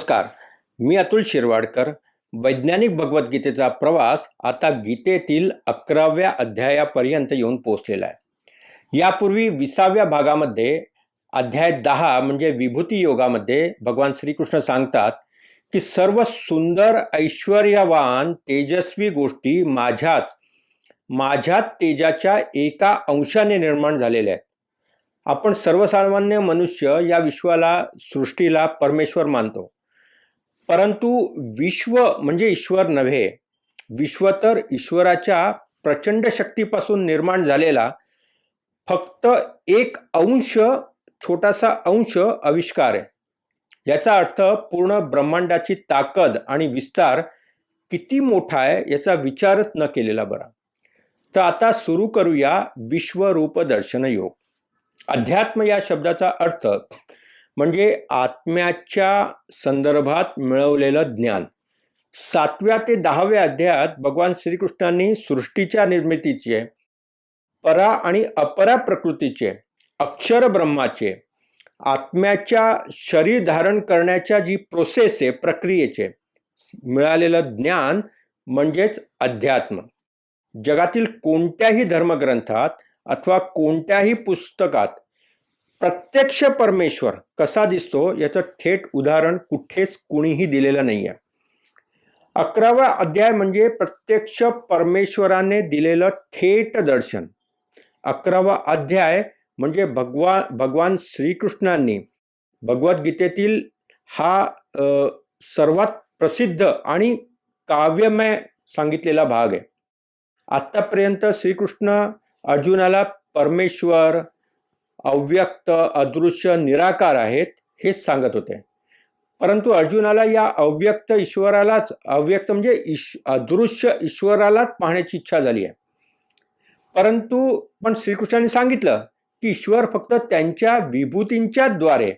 नमस्कार. मी अतुल शिरवाडकर. वैज्ञानिक भगवद्गीतेचा प्रवास आता गीतेतील अकराव्या अध्यायापर्यंत येऊन पोहोचलेला आहे. यापूर्वी विसाव्या भागामध्ये अध्याय दहा म्हणजे विभूती योगामध्ये भगवान श्रीकृष्ण सांगतात की सर्व सुंदर ऐश्वर्यवान तेजस्वी गोष्टी माझ्याच माझ्या तेजाच्या एका अंशाने निर्माण झालेल्या आहेत. आपण सर्वसामान्य मनुष्य या विश्वाला सृष्टीला परमेश्वर मानतो. परंतु विश्व म्हणजे ईश्वर नव्हे विश्व तर ईश्वराच्या प्रचंड शक्तीपासून निर्माण झालेला फक्त एक अंश छोटासा अंश आविष्कार आहे. याचा अर्थ पूर्ण ब्रह्मांडाची ताकद आणि विस्तार किती मोठा आहे याचा विचारच न केलेला बरा. तर आता सुरू करूया विश्वरूप दर्शन योग. अध्यात्म या शब्दाचा अर्थ म्हणजे आत्म्याच्या संदर्भात मिळवलेलं ज्ञान. सातव्या ते दहाव्या अध्यायात भगवान श्रीकृष्णांनी सृष्टीच्या निर्मितीचे परा आणि अपरा प्रकृतीचे अक्षर ब्रह्माचे आत्म्याच्या शरीर धारण करण्याच्या जी प्रोसेस आहे प्रक्रियेचे मिळालेलं ज्ञान म्हणजेच अध्यात्म. जगातील कोणत्याही धर्मग्रंथात अथवा कोणत्याही पुस्तकात प्रत्यक्ष परमेश्वर कसा दिसतो याचं थेट उदाहरण कुठेच कुणीही दिलेलं नाही आहे अकरावा अध्याय म्हणजे प्रत्यक्ष परमेश्वराने दिलेलं थेट दर्शन. अकरावा अध्याय म्हणजे भगवा भगवान श्रीकृष्णांनी भगवद्गीतेतील हा सर्वात प्रसिद्ध आणि काव्यमय सांगितलेला भाग आहे. आत्तापर्यंत श्रीकृष्ण अर्जुनाला परमेश्वर अव्यक्त अदृश्य निराकार आहेत हेच सांगत होते. परंतु अर्जुनाला या अव्यक्त ईश्वरालाच अव्यक्त म्हणजे ईश अदृश्य ईश्वरालाच पाहण्याची इच्छा झाली आहे. परंतु पण श्रीकृष्णाने सांगितलं की ईश्वर फक्त त्यांच्या विभूतींच्या द्वारे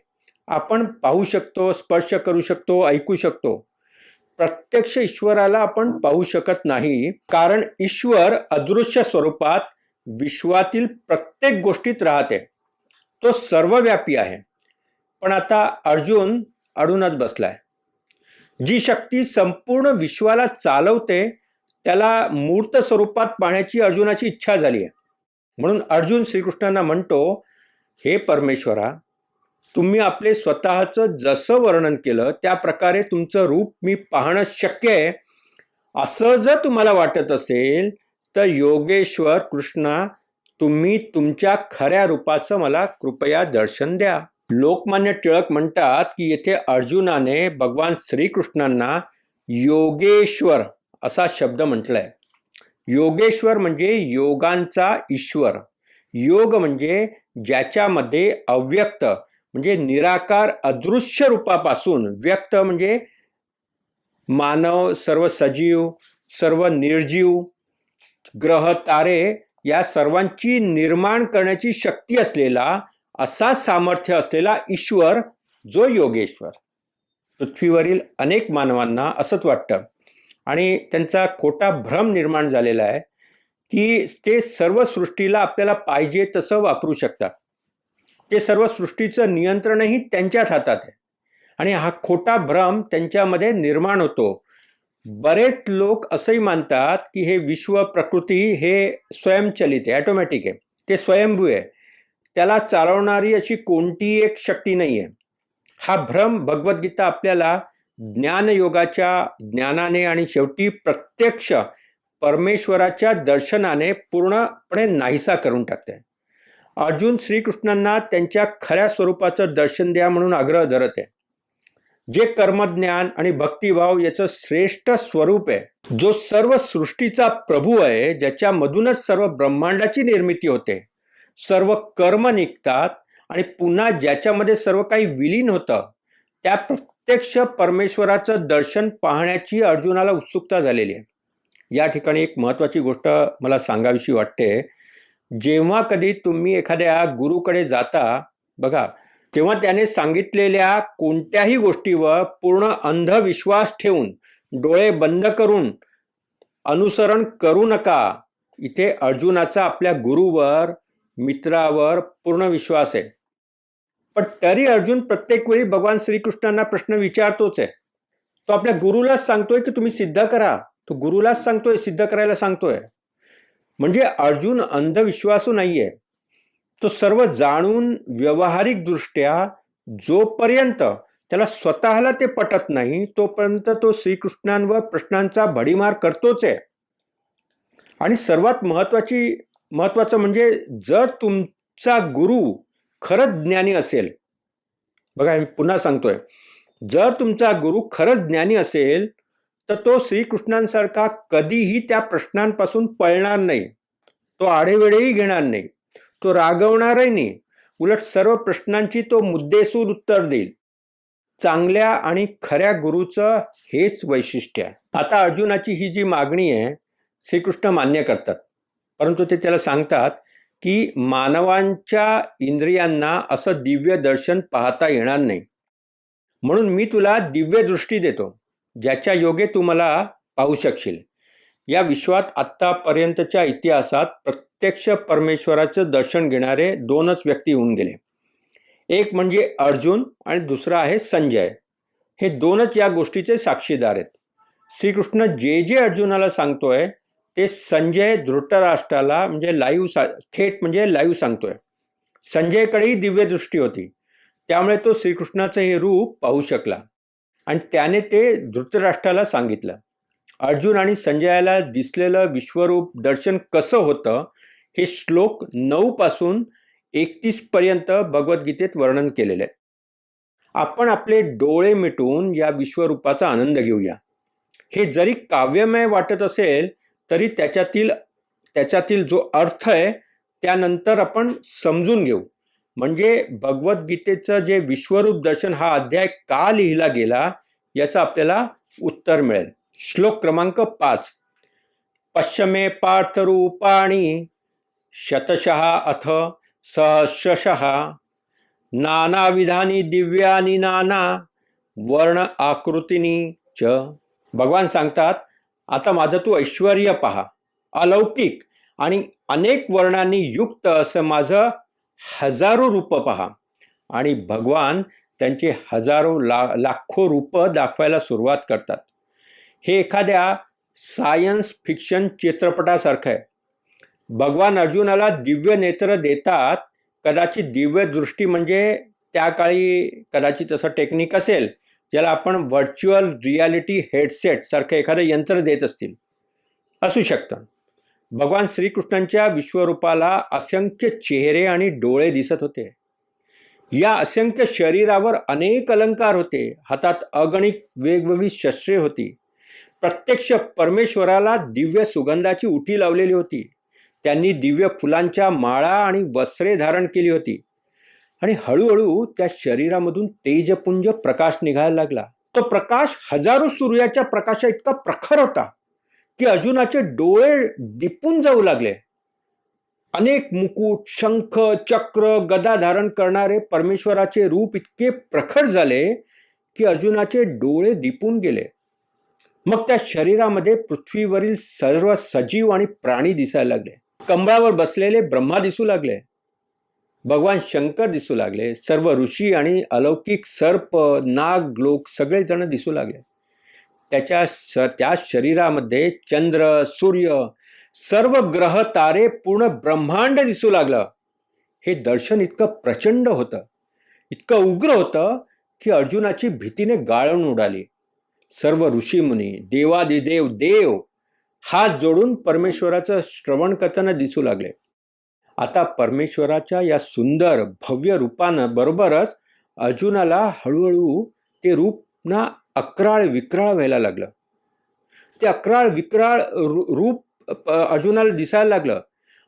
आपण पाहू शकतो स्पर्श करू शकतो ऐकू शकतो. प्रत्यक्ष ईश्वराला आपण पाहू शकत नाही कारण ईश्वर अदृश्य स्वरूपात विश्वातील प्रत्येक गोष्टीत राहते. तो सर्वव्यापी आहे. पण आता अर्जुन अडूनच बसलाय. जी शक्ती संपूर्ण विश्वाला चालवते त्याला मूर्त स्वरूपात पाहण्याची अर्जुनाची इच्छा झाली आहे. म्हणून अर्जुन श्रीकृष्णांना म्हणतो हे परमेश्वरा तुम्ही आपले स्वतःचं जसं वर्णन केलं त्या प्रकारे तुमचं रूप मी पाहणं शक्य आहे. असं जर तुम्हाला वाटत असेल तर योगेश्वर कृष्णा तुम्ही तुमच्या खऱ्या रूपाचं मला कृपया दर्शन द्या. लोकमान्य टिळक म्हणतात की येथे अर्जुनाने भगवान श्रीकृष्णांना योगेश्वर असा शब्द म्हटलाय. योगेश्वर म्हणजे योगांचा ईश्वर. योग म्हणजे ज्याच्यामध्ये अव्यक्त म्हणजे निराकार अदृश्य रूपापासून व्यक्त म्हणजे मानव सर्व सजीव सर्व निर्जीव ग्रह तारे या सर्वांची निर्माण करण्याची शक्ती असलेला असा सामर्थ्य असलेला ईश्वर जो योगेश्वर. पृथ्वीवरील अनेक मानवांना असंच वाटतं. आणि त्यांचा खोटा भ्रम निर्माण झालेला आहे की ते सर्व सृष्टीला आपल्याला पाहिजे तसं वापरू शकतात. ते सर्व सृष्टीचं नियंत्रणही त्यांच्याच हातात आहे. आणि हा खोटा भ्रम त्यांच्यामध्ये निर्माण होतो. बरेच लोक असंही मानतात की हे विश्व प्रकृती हे स्वयंचलित आहे ॲटोमॅटिक आहे. ते स्वयंभू आहे. त्याला चालवणारी अशी कोणतीही एक शक्ती नाही आहे. हा भ्रम भगवद्गीता आपल्याला ज्ञानयोगाच्या ज्ञानाने आणि शेवटी प्रत्यक्ष परमेश्वराच्या दर्शनाने पूर्णपणे नाहीसा करून टाकते. अर्जुन श्रीकृष्णांना त्यांच्या खऱ्या स्वरूपाचं दर्शन द्या म्हणून आग्रह धरत आहे. जे कर्मज्ञान आणि भक्तिभाव याचं श्रेष्ठ स्वरूप आहे जो सर्व सृष्टीचा प्रभू आहे ज्याच्यामधूनच सर्व ब्रह्मांडाची निर्मिती होते. सर्व कर्म निघतात आणि पुन्हा ज्याच्यामध्ये सर्व काही विलीन होतं त्या प्रत्यक्ष परमेश्वराचं दर्शन पाहण्याची अर्जुनाला उत्सुकता झालेली आहे. या ठिकाणी एक महत्त्वाची गोष्ट मला सांगावीशी वाटते. जेव्हा कधी तुम्ही एखाद्या गुरुकडे जाता बघा तेव्हा त्याने सांगितलेल्या कोणत्याही गोष्टीवर पूर्ण अंधविश्वास ठेवून डोळे बंद करून अनुसरण करू नका. इथे अर्जुनाचा आपल्या गुरुवर मित्रावर पूर्ण विश्वास आहे. पण तरी अर्जुन प्रत्येक वेळी भगवान श्रीकृष्णांना प्रश्न विचारतोच आहे. तो आपल्या गुरुलाच सांगतोय की तुम्ही सिद्ध करा? तो गुरुलाच सांगतोय सिद्ध करायला सांगतोय. म्हणजे अर्जुन अंधविश्वासू नाही आहे तो सर्व जाणून व्यवहारिकदृष्ट्या जोपर्यंत त्याला स्वतःला ते पटत नाही तोपर्यंत तो श्रीकृष्णांवर प्रश्नांचा भडीमार करतोच आहे. आणि सर्वात महत्वाची महत्वाचं म्हणजे जर तुमचा गुरु खरंच ज्ञानी असेल बघा मी पुन्हा सांगतोय जर तुमचा गुरु खरंच ज्ञानी असेल तर तो श्रीकृष्णांसारखा कधीही त्या प्रश्नांपासून पळणार नाही तो आढेवेळेही घेणार नाही. तो रागवणारही नाही. उलट सर्व प्रश्नांची तो मुद्देसूर उत्तर देईल. चांगल्या आणि खऱ्या गुरुचं हेच वैशिष्ट्य आहे. आता अर्जुनाची ही जी मागणी आहे श्रीकृष्ण मान्य करतात. परंतु ते त्याला सांगतात की मानवांच्या इंद्रियांना असं दिव्य दर्शन पाहता येणार नाही. म्हणून मी तुला दिव्य दृष्टी देतो ज्याच्या योगे तू मला पाहू शकशील. या विश्वात आत्तापर्यंतच्या इतिहासात प्रत्यक्ष परमेश्वराचं दर्शन घेणारे दोनच व्यक्ती होऊन गेले. एक म्हणजे अर्जुन आणि दुसरा आहे संजय. हे दोनच या गोष्टीचे साक्षीदार आहेत. श्रीकृष्ण जे जे अर्जुनाला सांगतोय ते संजय धृतराष्ट्राला म्हणजे लाईव्ह सा थेट म्हणजे लाईव्ह सांगतोय. संजयकडेही दिव्यदृष्टी होती. त्यामुळे तो श्रीकृष्णाचं हे रूप पाहू शकला. आणि त्याने ते धृतराष्ट्राला सांगितलं. अर्जुन आणि संजयाला दिसलेलं विश्वरूप दर्शन कसं होतं हे श्लोक नऊ पासून एकतीस पर्यंत भगवद्गीतेत वर्णन केलेलं आहे. आपण आपले डोळे मिटून या विश्वरूपाचा आनंद घेऊया. हे जरी काव्यमय वाटत असेल तरी त्याच्यातील त्याच्यातील जो अर्थ आहे त्यानंतर आपण समजून घेऊ. म्हणजे भगवद्गीतेचं जे विश्वरूप दर्शन हा अध्याय का लिहिला गेला याचं आपल्याला उत्तर मिळेल. श्लोक क्रमांक पाच. पश्चिमे पार्थरूपाणी शतशः अथ सहस्रशः. नानाविधानी दिव्यानी नाना वर्ण आकृतीनी च. भगवान सांगतात आता माझं तू ऐश्वर पहा. अलौकिक आणि अनेक वर्णांनी युक्त असं माझं हजारो रूप पहा. आणि भगवान त्यांचे हजारो ला लाखो रूपं दाखवायला सुरुवात करतात. हे एखाद्या सायन्स फिक्शन चित्रपटासारखं आहे. भगवान अर्जुनाला दिव्य नेत्र देतात कदाचित दिव्य दृष्टी म्हणजे त्या काळी कदाचित असं टेक्निक असेल ज्याला आपण व्हर्च्युअल रियालिटी हेडसेट सारखं एखादं यंत्र देत असतील. असू शकतं. भगवान श्रीकृष्णांच्या विश्वरूपाला असंख्य चेहरे आणि डोळे दिसत होते. या असंख्य शरीरावर अनेक अलंकार होते. हातात अगणित वेगवेगळी शस्त्रे होती. प्रत्यक्ष परमेश्वराला दिव्य सुगंधाची उठी लावलेली होती. त्यांनी दिव्य फुलांच्या माळा आणि वस्त्रे धारण केली होती. आणि हळूहळू त्या शरीरामधून तेजपुंज प्रकाश निघायला लागला. तो प्रकाश हजारो सूर्याच्या प्रकाशा इतका प्रखर होता की अर्जुनाचे डोळे दिपून जाऊ लागले. अनेक मुकुट शंख चक्र गदा धारण करणारे परमेश्वराचे रूप इतके प्रखर झाले की अर्जुनाचे डोळे दिपून गेले. मग त्या शरीरामध्ये पृथ्वीवरील सर्व सजीव आणि प्राणी दिसायला लागले. कंबळावर बसलेले ब्रह्मा दिसू लागले. भगवान शंकर दिसू लागले. सर्व ऋषी आणि अलौकिक सर्प नाग लोक सगळेजण दिसू लागले. त्याच्या स त्या शरीरामध्ये चंद्र सूर्य सर्व ग्रह तारे पूर्ण ब्रह्मांड दिसू लागलं. हे दर्शन इतकं प्रचंड होतं. इतकं उग्र होतं की अर्जुनाची भीतीने गाळून उडाली. सर्व ऋषीमुनी देवादिदेव देव हात जोडून परमेश्वराचं श्रवण करताना दिसू लागले. आता परमेश्वराच्या या सुंदर भव्य रूपानं बरोबरच अर्जुनाला हळूहळू ते रूप ना अक्राळ विक्राळ व्हायला लागलं. ते अक्राळ विक्राळ रूप अर्जुनाला दिसायला लागलं.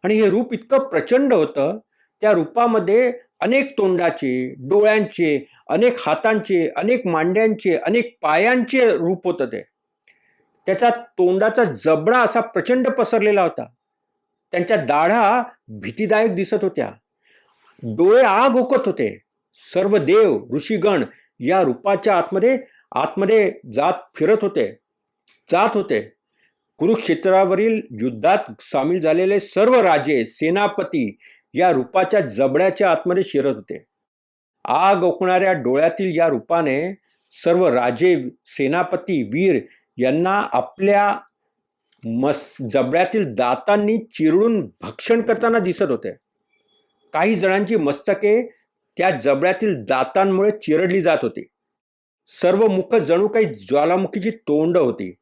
आणि हे रूप इतकं प्रचंड होतं त्या रूपामध्ये अनेक तोंडाचे डोळ्यांचे अनेक हातांचे अनेक मांड्यांचे अनेक पायांचे रूप होतं ते. त्याचा तोंडाचा जबडा असा प्रचंड पसरलेला होता. त्यांच्या दाढा भीतीदायक दिसत होत्या. डोळे आग ओकत होते. सर्व देव ऋषीगण या रूपाच्या आतमध्ये आतमध्ये जात फिरत होते. जात होते. कुरुक्षेत्रावरील युद्धात सामील झालेले सर्व राजे सेनापती या रूपाच्या जबड्याच्या आतमध्ये शिरत होते. आग ओकणाऱ्या डोळ्यातील या रूपाने सर्व राजे सेनापती वीर यांना आपल्या मस जबड्यातील दातांनी चिरडून भक्षण करताना दिसत होते. काही जणांची मस्तके त्या जबड्यातील दातांमुळे चिरडली जात होती. सर्व मुख जणू काही ज्वालामुखीची तोंड होती.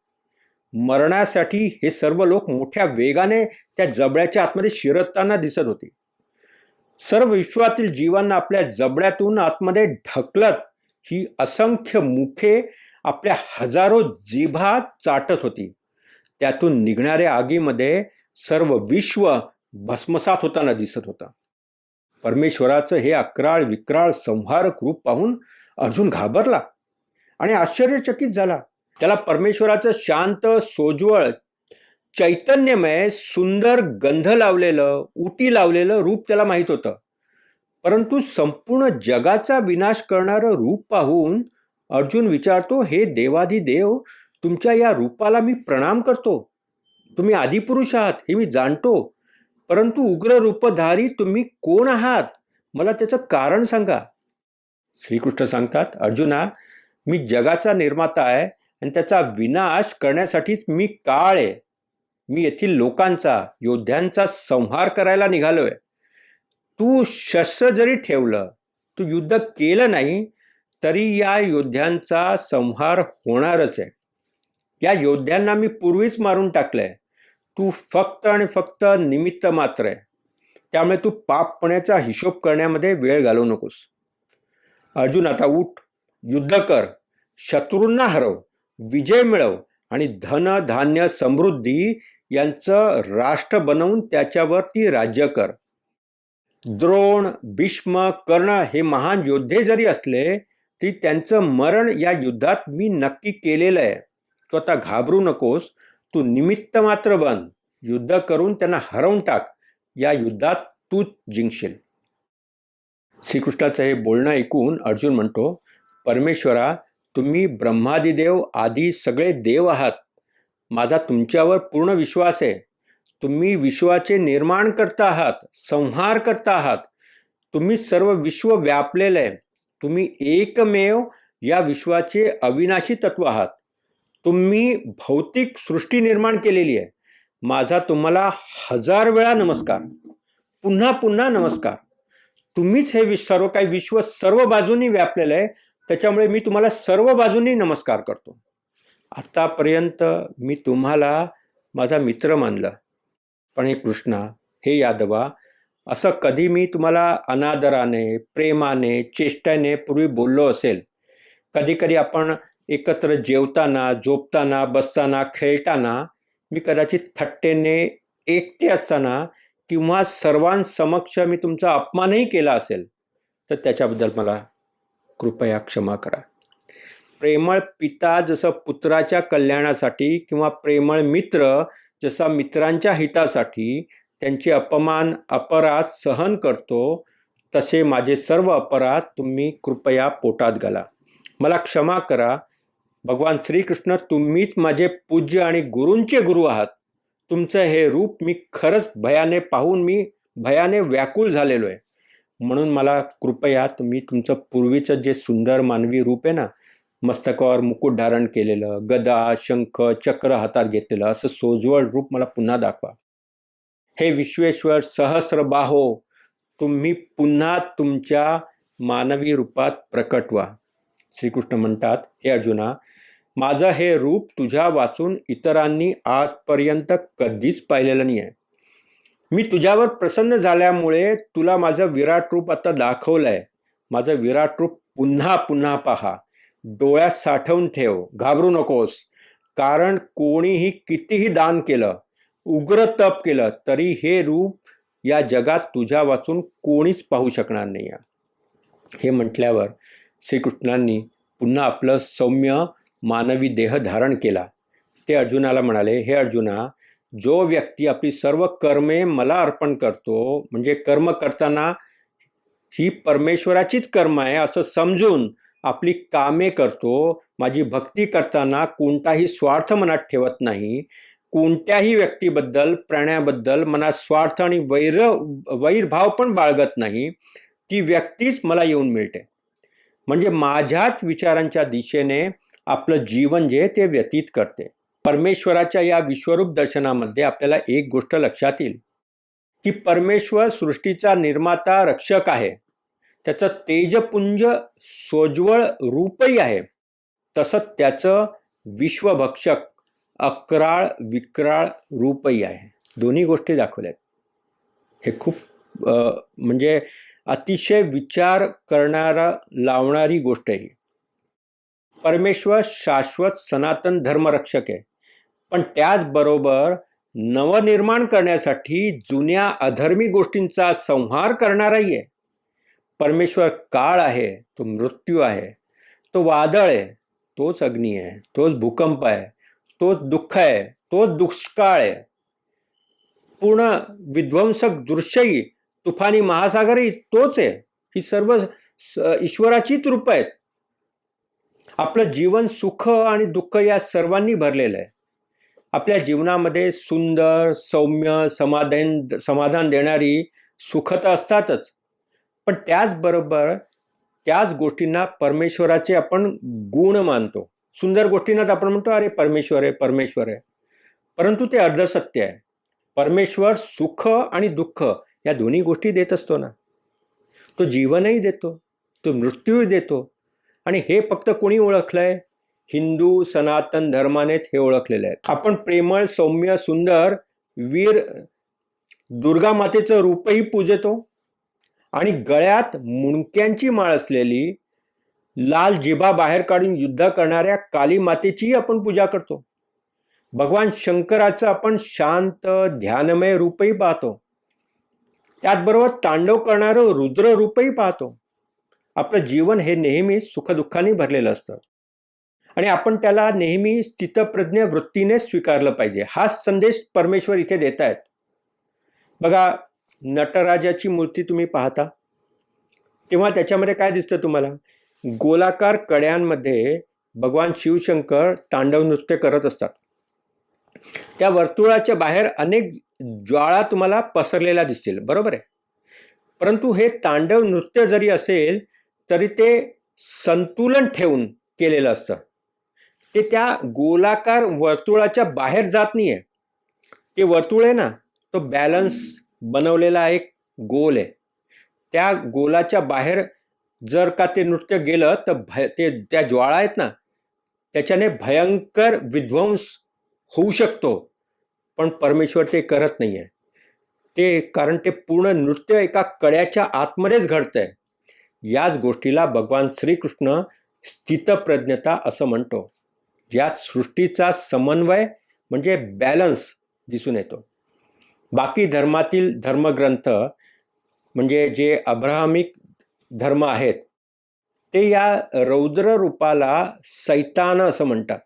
मरणासाठी हे सर्व लोक मोठ्या वेगाने त्या जबड्याच्या आतमध्ये शिरताना दिसत होती. सर्व विश्वातील जीवांना आपल्या जबड्यातून आतमध्ये ढकलत ही असंख्य मुखे आपल्या हजारो जिभा चाटत होती. त्यातून निघणाऱ्या आगीमध्ये सर्व विश्व भस्मसात होताना दिसत होता. परमेश्वराचं हे अक्राळ विक्राळ संहारक रूप पाहून अर्जुन घाबरला आणि आश्चर्यचकित झाला. त्याला परमेश्वराचं शांत सोज्वळ चैतन्यमय सुंदर गंध लावलेलं उटी लावलेलं रूप त्याला माहीत होतं. परंतु संपूर्ण जगाचा विनाश करणारं रूप पाहून अर्जुन विचारतो हे देवाधिदेव तुमच्या या रूपाला मी प्रणाम करतो. तुम्ही आदिपुरुष आहात हे मी जाणतो. परंतु उग्र रूपधारी तुम्ही कोण आहात? मला त्याचं कारण सांगा. श्रीकृष्ण सांगतात अर्जुना मी जगाचा निर्माता आहे आणि त्याचा विनाश करण्यासाठीच मी काळ आहे. मी येथील लोकांचा योद्ध्यांचा संहार करायला निघालोय. तू शस्त्र जरी ठेवलं तू युद्ध केलं नाही तरी या योद्ध्यांचा संहार होणारच आहे. या योद्ध्यांना मी पूर्वीच मारून टाकलंय. तू फक्त आणि फक्त निमित्त मात्र आहे. त्यामुळे तू पापपण्याचा हिशोब करण्यामध्ये वेळ घालवू नकोस. अर्जुन आता उठ. युद्ध कर. शत्रूंना हरव. विजय मिळव आणि धन धान्य समृद्धी यांचं राष्ट्र बनवून त्याच्यावरती राज्य कर. द्रोण भीष्म कर्ण हे महान योद्धे जरी असले तरी त्यांचं मरण या युद्धात मी नक्की केलेलं आहे. तू आता घाबरू नकोस तू निमित्त मात्र बन. युद्ध करून त्यांना हरवून टाक. या युद्धात तू जिंकशील. श्रीकृष्णाचं हे बोलणं ऐकून अर्जुन म्हणतो परमेश्वरा तुम्ही ब्रह्मादिदेव आदी सगळे देव आहात. माझा तुमच्यावर पूर्ण विश्वास आहे. तुम्ही विश्वाचे निर्माण करता आहात संहार करता आहात. तुम्ही सर्व विश्व व्यापलेलं आहे. तुम्ही एकमेव या विश्वाचे अविनाशी तत्व आहात. तुम्ही भौतिक सृष्टी निर्माण केलेली आहे. माझा तुम्हाला हजार वेळा नमस्कार. पुन्हा पुन्हा नमस्कार. तुम्हीच हे विश्व सर्व काही विश्व सर्व बाजूंनी व्यापलेलं आहे. त्याच्यामुळे मी तुम्हाला सर्व बाजूंनी नमस्कार करतो. आत्तापर्यंत मी तुम्हाला माझा मित्र मानलं. पण हे कृष्णा हे यादवा असं कधी मी तुम्हाला अनादराने प्रेमाने चेष्टाने पूर्वी बोललो असेल. कधी कधी आपण एकत्र जेवताना झोपताना बसताना खेळताना मी कदाचित थट्टेने एकटे असताना किंवा सर्वांसमक्ष मी तुमचा अपमानही केला असेल तर त्याच्याबद्दल मला कृपया क्षमा करा. प्रेमळ पिता जसं पुत्राच्या कल्याणासाठी किंवा प्रेमळ मित्र जसा मित्रांच्या हितासाठी त्यांचे अपमान अपराध सहन करतो तसे माझे सर्व अपराध तुम्ही कृपया पोटात घाला. मला क्षमा करा. भगवान श्रीकृष्ण तुम्हीच माझे पूज्य आणि गुरूंचे गुरु आहात. तुमचं हे रूप मी खरंच भयाने पाहून मी भयाने व्याकुळ झालेलो आहे. म्हणून मला कृपया तुम्ही तुमचं पूर्वीचं जे सुंदर मानवी रूप आहे ना मस्तकावर मुकुट धारण केलेलं गदा शंख चक्र हातात घेतलेलं असं सोजवळ रूप मला पुन्हा दाखवा. हे विश्वेश्वर सहस्र बाहो तुम्ही पुन्हा तुमच्या मानवी रूपात प्रकट व्हा श्रीकृष्ण म्हणतात हे अर्जुना माझं हे रूप तुझ्या वाचून इतरांनी आजपर्यंत कधीच पाहिलेलं नाही आहे मी तुझ्यावर प्रसन्न झाल्यामुळे तुला माझं विराट रूप आता दाखवलं आहे माझं विराट रूप पुन्हा पुन्हा पहा. डोळ्यात साठवून ठेव. घाबरू नकोस. कारण कोणीही कितीही दान केलं उग्र तप केलं तरी हे रूप या जगात तुझ्या वाचून कोणीच पाहू शकणार नाही. हे म्हटल्यावर श्रीकृष्णांनी पुन्हा आपलं सौम्य मानवी देह धारण केला. ते अर्जुनाला म्हणाले हे अर्जुना जो व्यक्ती आपली सर्व कर्मे मला अर्पण करतो म्हणजे कर्म करताना ही परमेश्वराचीच कर्म आहे असं समजून आपली कामे करतो माझी भक्ती करताना कोणताही स्वार्थ मनात ठेवत नाही. कोणत्याही व्यक्तीबद्दल प्राण्याबद्दल मनात स्वार्थ आणि वैर वैरभाव पण बाळगत नाही. ती व्यक्तीच मला येऊन मिळते. म्हणजे माझ्याच विचारांच्या दिशेने आपलं जीवन जे ते व्यतीत करते. परमेश्वराच्या या विश्वरूप दर्शनामध्ये आपल्याला एक गोष्ट लक्षात येईल. की परमेश्वर सृष्टीचा निर्माता रक्षक आहे. त्याचं तेजपुंज सोज्वळ रूपही आहे. तसंच त्याचं विश्वभक्षक अक्राळ विक्राळ रूपही आहे. दोन्ही गोष्टी दाखवल्यात. हे खूप म्हणजे अतिशय विचार करणारा लावणारी गोष्ट आहे ही. परमेश्वर शाश्वत सनातन धर्मरक्षक आहे. पण त्याचबरोबर नवनिर्माण करण्यासाठी जुन्या अधर्मी गोष्टींचा संहार करणाराही आहे. परमेश्वर काळ आहे तो मृत्यू आहे तो वादळ आहे तोच अग्नी आहे तोच भूकंप आहे तोच दुःख आहे तोच दुष्काळ आहे. पूर्ण विध्वंसक दृश्यही तुफानी महासागरही तोच आहे. ही सर्व स- ईश्वराचीच रूप आहेत. आपलं जीवन सुख आणि दुःख या सर्वांनी भरलेलं आहे. आपल्या जीवनामध्ये सुंदर सौम्य समाधान समाधान देणारी सुख तर असतातच. पण त्याचबरोबर त्याच गोष्टींना परमेश्वराचे आपण गुण मानतो. सुंदर गोष्टींनाच आपण म्हणतो अरे परमेश्वर आहे परमेश्वर. आहे परंतु ते अर्धसत्य आहे. परमेश्वर सुख आणि दुःख या दोन्ही गोष्टी देत असतो ना. तो जीवनही देतो तो मृत्यूही देतो. आणि हे फक्त कोणी ओळखलं आहे हिंदू सनातन धर्मानेच हे ओळखलेलं आहे आपण प्रेमळ सौम्य सुंदर वीर दुर्गा मातेचं रूपही पूजतो. आणि गळ्यात मुणक्यांची माळ असलेली लाल जिभा बाहेर काढून युद्ध करणाऱ्या काली मातेचीही आपण पूजा करतो. भगवान शंकराचं आपण शांत ध्यानमय रूपही पाहतो. त्याचबरोबर तांडव करणारं रुद्र रूपही पाहतो. आपलं जीवन हे नेहमी सुखदुःखाने भरलेलं असतं. आणि आपण त्याला नेहमी स्थितप्रज्ञ वृत्तीने स्वीकारलं पाहिजे. हाच संदेश परमेश्वर इथे देत आहेत बघा नटराजाची मूर्ती तुम्ही पाहता? तेव्हा त्याच्यामध्ये काय दिसतं तुम्हाला? गोलाकार कड्यांमध्ये भगवान शिवशंकर तांडव नृत्य करत असतात. त्या वर्तुळाच्या बाहेर अनेक ज्वाळा तुम्हाला पसरलेल्या दिसतील. बरोबर आहे? परंतु हे तांडव नृत्य जरी असेल तरी ते संतुलन ठेवून केलेलं असतं. ते त्या गोलाकार वर्तुळाच्या बाहेर जात नाही आहे ते वर्तुळ आहे ना तो बॅलन्स बनवलेला एक गोल आहे. त्या गोलाच्या बाहेर जर का ते नृत्य गेलं तर भय ते त्या ज्वाळा आहेत ना त्याच्याने भयंकर विध्वंस होऊ शकतो. पण परमेश्वर ते करत नाही आहे ते कारण ते पूर्ण नृत्य एका कड्याच्या आतमध्येच घडतं आहे याच गोष्टीला भगवान श्रीकृष्ण स्थितप्रज्ञता असं म्हणतो. ज्यात सृष्टीचा समन्वय म्हणजे बॅलन्स दिसून येतो. बाकी धर्मातील धर्मग्रंथ म्हणजे जे अब्राहमिक धर्म आहेत ते या रौद्र रूपाला सैतान असं म्हणतात.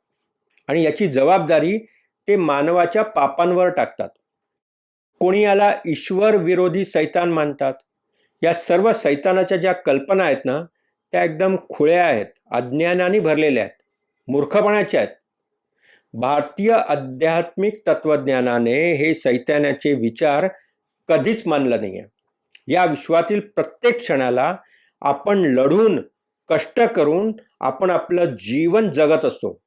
आणि याची जबाबदारी ते मानवाच्या पापांवर टाकतात. कोणी याला ईश्वर विरोधी सैतान मानतात? या सर्व सैतानाच्या ज्या कल्पना आहेत ना त्या एकदम खुळ्या आहेत अज्ञानाने भरलेल्या आहेत मूर्खपणाच्या आहेत. भारतीय आध्यात्मिक तत्वज्ञानाने हे सैतानाचे विचार कधीच मानलं नाही आहे या विश्वातील प्रत्येक क्षणाला आपण लढून कष्ट करून आपण आपलं जीवन जगत असतो.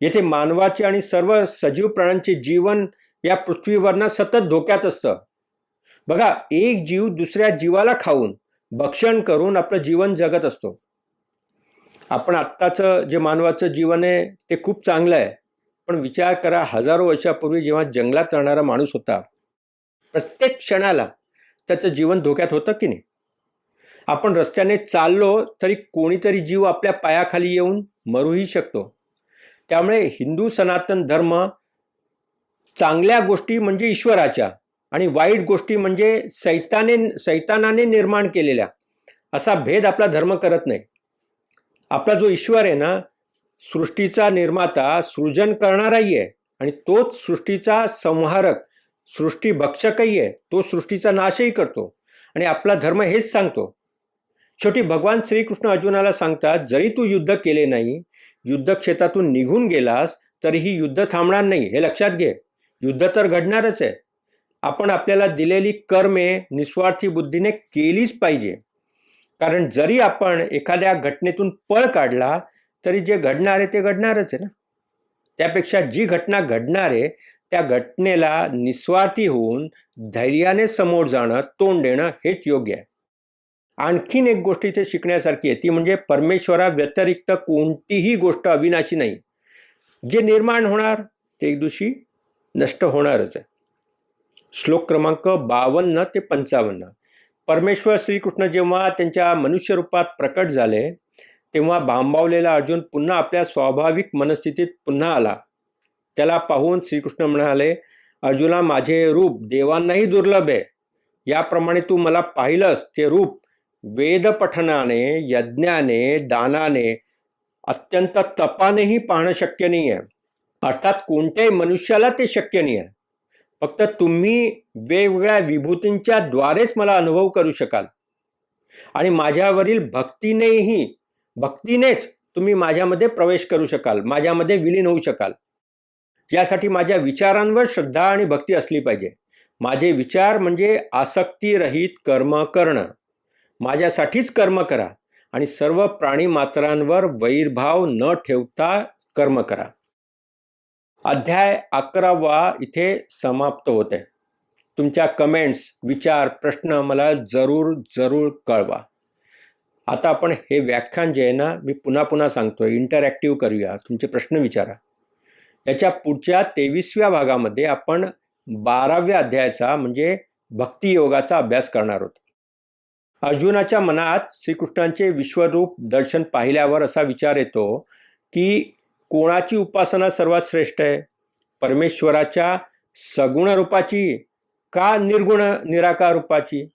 येथे मानवाचे आणि सर्व सजीव प्राण्यांचे जीवन या पृथ्वीवरनं सतत धोक्यात असतं. बघा एक जीव दुसऱ्या जीवाला खाऊन भक्षण करून आपलं जीवन जगत असतो. आपण आत्ताचं जे मानवाचं जीवन आहे ते खूप चांगलं आहे. पण विचार करा हजारो वर्षापूर्वी जेव्हा जंगलात राहणारा माणूस होता प्रत्येक क्षणाला त्याचं जीवन धोक्यात होतं की नाही? आपण रस्त्याने चाललो तरी कोणीतरी जीव आपल्या पायाखाली येऊन मरूही शकतो. त्यामुळे हिंदू सनातन धर्म चांगल्या गोष्टी म्हणजे ईश्वराच्या आणि वाईट गोष्टी म्हणजे सैताने सैतानाने निर्माण केलेल्या असा भेद आपला धर्म करत नाही. आपला जो ईश्वर आहे ना सृष्टीचा निर्माता सृजन करणाराही आहे आणि तोच सृष्टीचा संहारक सृष्टी भक्षकही आहे. तो सृष्टीचा नाशही करतो आणि आपला धर्म हेच सांगतो. शेवटी भगवान श्रीकृष्ण अर्जुनाला सांगतात जरी तू युद्ध केले नाही युद्धक्षेत्रातून निघून गेलास तरीही युद्ध थांबणार नाही. हे लक्षात घे. युद्ध तर घडणारच आहे. आपण आपल्याला दिलेली कर्मे निस्वार्थी बुद्धीने केलीच पाहिजे. कारण जरी आपण एखाद्या घटनेतून पळ काढला तरी जे घडणार आहे ते घडणारच आहे ना. त्यापेक्षा जी घटना घडणार आहे त्या घटनेला निस्वार्थी होऊन धैर्याने समोर जाणं तोंड देणं हेच योग्य आहे. आणखीन एक गोष्ट इथे शिकण्यासारखी आहे ती म्हणजे परमेश्वरा व्यतिरिक्त कोणतीही गोष्ट अविनाशी नाही. जे निर्माण होणार ते एक दिवशी नष्ट होणारच आहे. श्लोक क्रमांक बावन्न ते पंचावन्न. परमेश्वर श्रीकृष्ण जेव्हा त्यांच्या मनुष्यरूपात प्रकट झाले तेव्हा भांबावलेला अर्जुन पुन्हा आपल्या स्वाभाविक मनस्थितीत पुन्हा आला. त्याला पाहून श्रीकृष्ण म्हणाले अर्जुना माझे रूप देवांनाही दुर्लभ आहे. याप्रमाणे तू मला पाहिलंस ते रूप वेदपठनाने यज्ञाने दानाने अत्यंत तपानेही पाहणं शक्य नाही आहे अर्थात कोणत्याही मनुष्याला ते शक्य नाही आहे फक्त तुम्ही वेगवेगळ्या विभूतींच्या द्वारेच मला अनुभव करू शकाल. आणि माझ्यावरील भक्तीनेही भक्तीनेच तुम्ही माझ्यामध्ये प्रवेश करू शकाल माझ्यामध्ये विलीन होऊ शकाल. यासाठी माझ्या विचारांवर श्रद्धा आणि भक्ती असली पाहिजे. माझे विचार म्हणजे आसक्तीरहित कर्म करणं. माझ्यासाठीच कर्म करा आणि सर्व प्राणी मात्रांवर वैरभाव न ठेवता कर्म करा. अध्याय अकरावा इथे समाप्त होते तुमच्या कमेंट्स विचार प्रश्न मला जरूर जरूर कळवा. आता आपण हे व्याख्यान जे आहे ना मी पुन्हा पुन्हा सांगतो आहे इंटरॅक्टिव्ह करूया. तुमचे प्रश्न विचारा. याच्या पुढच्या तेवीसव्या भागामध्ये आपण बाराव्या अध्यायाचा म्हणजे भक्तियोगाचा अभ्यास करणार आहोत. अर्जुनाच्या मनात श्रीकृष्णांचे विश्वरूप दर्शन पाहिल्यावर असा विचार येतो की कोणाची उपासना सर्वात श्रेष्ठ आहे? परमेश्वराच्या सगुण रूपाची का निर्गुण निराकार रूपाची?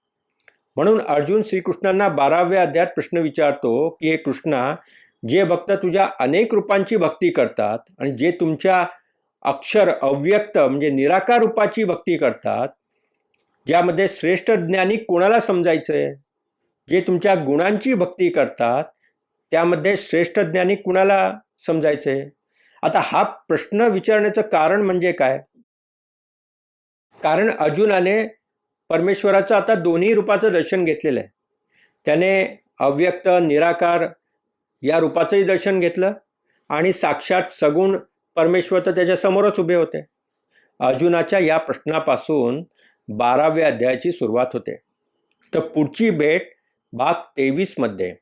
म्हणून अर्जुन श्रीकृष्णांना बाराव्या अध्यात प्रश्न विचारतो की हे कृष्णा जे भक्त तुझ्या अनेक रूपांची भक्ती करतात आणि जे तुमच्या अक्षर अव्यक्त म्हणजे निराकार रूपाची भक्ती करतात ज्यामध्ये श्रेष्ठ ज्ञानी कोणाला समजायचं? आहे जे तुमच्या गुणांची भक्ती करतात त्यामध्ये श्रेष्ठ ज्ञानी कुणाला समजायचं? आहे आता हा प्रश्न विचारण्याचं कारण म्हणजे काय? कारण अर्जुनाने परमेश्वराचं आता दोन्ही रूपाचं दर्शन घेतलेलं आहे. त्याने अव्यक्त निराकार या रूपाचंही दर्शन घेतलं आणि साक्षात सगुण परमेश्वर तर त्याच्यासमोरच उभे होते. अर्जुनाच्या या प्रश्नापासून बाराव्या अध्यायाची सुरुवात होते. तर पुढची भेट भाग तेवीसमध्ये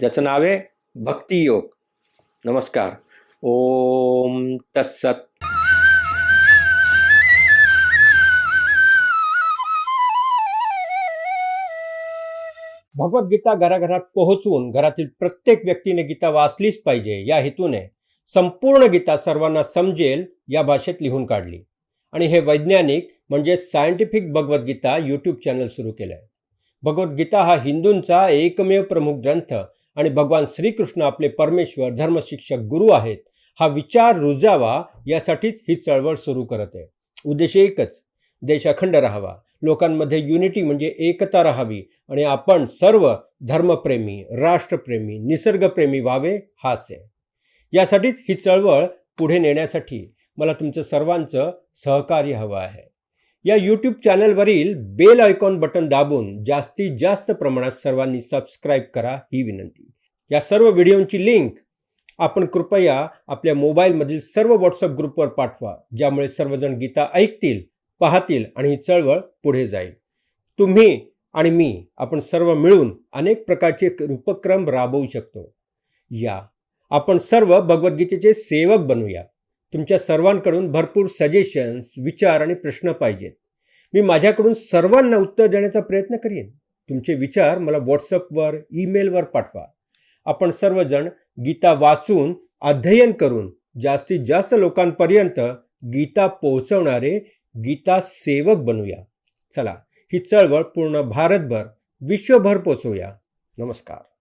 ज्याचं नाव आहे भक्तियोग. नमस्कार. ओम तत्सत. भगवद्गीता घराघरात पोहोचवून घरातील प्रत्येक व्यक्तीने गीता वाचलीच पाहिजे या हेतूने संपूर्ण गीता सर्वांना समजेल या भाषेत लिहून काढली. आणि हे वैज्ञानिक म्हणजे सायंटिफिक भगवद्गीता यूट्यूब चॅनल सुरू केलं आहे भगवद्गीता हा हिंदूंचा एकमेव प्रमुख ग्रंथ आणि भगवान श्रीकृष्ण आपले परमेश्वर धर्मशिक्षक गुरु आहेत हा विचार रुजावा यासाठीच ही चळवळ सुरू करत आहे. उद्देश एकच देश अखंड राहावा. लोकांमध्ये युनिटी म्हणजे एकता राहावी आणि आपण सर्व धर्मप्रेमी राष्ट्रप्रेमी निसर्गप्रेमी व्हावे हाच आहे. यासाठीच ही चळवळ पुढे नेण्यासाठी मला तुमचं सर्वांचं सहकार्य हवं आहे. या यूट्यूब चॅनलवरील बेल आयकॉन बटन दाबून जास्तीत जास्त प्रमाणात सर्वांनी सबस्क्राईब करा ही विनंती. या सर्व व्हिडिओंची लिंक आपण कृपया आपल्या मोबाईलमधील सर्व व्हॉट्सअप ग्रुपवर पाठवा ज्यामुळे सर्वजण गीता ऐकतील पाहतील आणि ही चळवळ पुढे जाईल. तुम्ही आणि मी आपण सर्व मिळून अनेक प्रकारचे उपक्रम राबवू शकतो. या. आपण सर्व भगवद्गीतेचे सेवक बनूया. तुमच्या सर्वांकडून भरपूर सजेशन्स विचार आणि प्रश्न पाहिजेत. मी माझ्याकडून सर्वांना उत्तर देण्याचा प्रयत्न करीन. तुमचे विचार मला व्हॉट्सअपवर ईमेलवर पाठवा. आपण सर्वजण गीता वाचून अध्ययन करून जास्तीत जास्त लोकांपर्यंत गीता पोहोचवणारे गीता सेवक बनूया. चला ही चळवळ पूर्ण भारतभर विश्वभर पोचवूया. नमस्कार.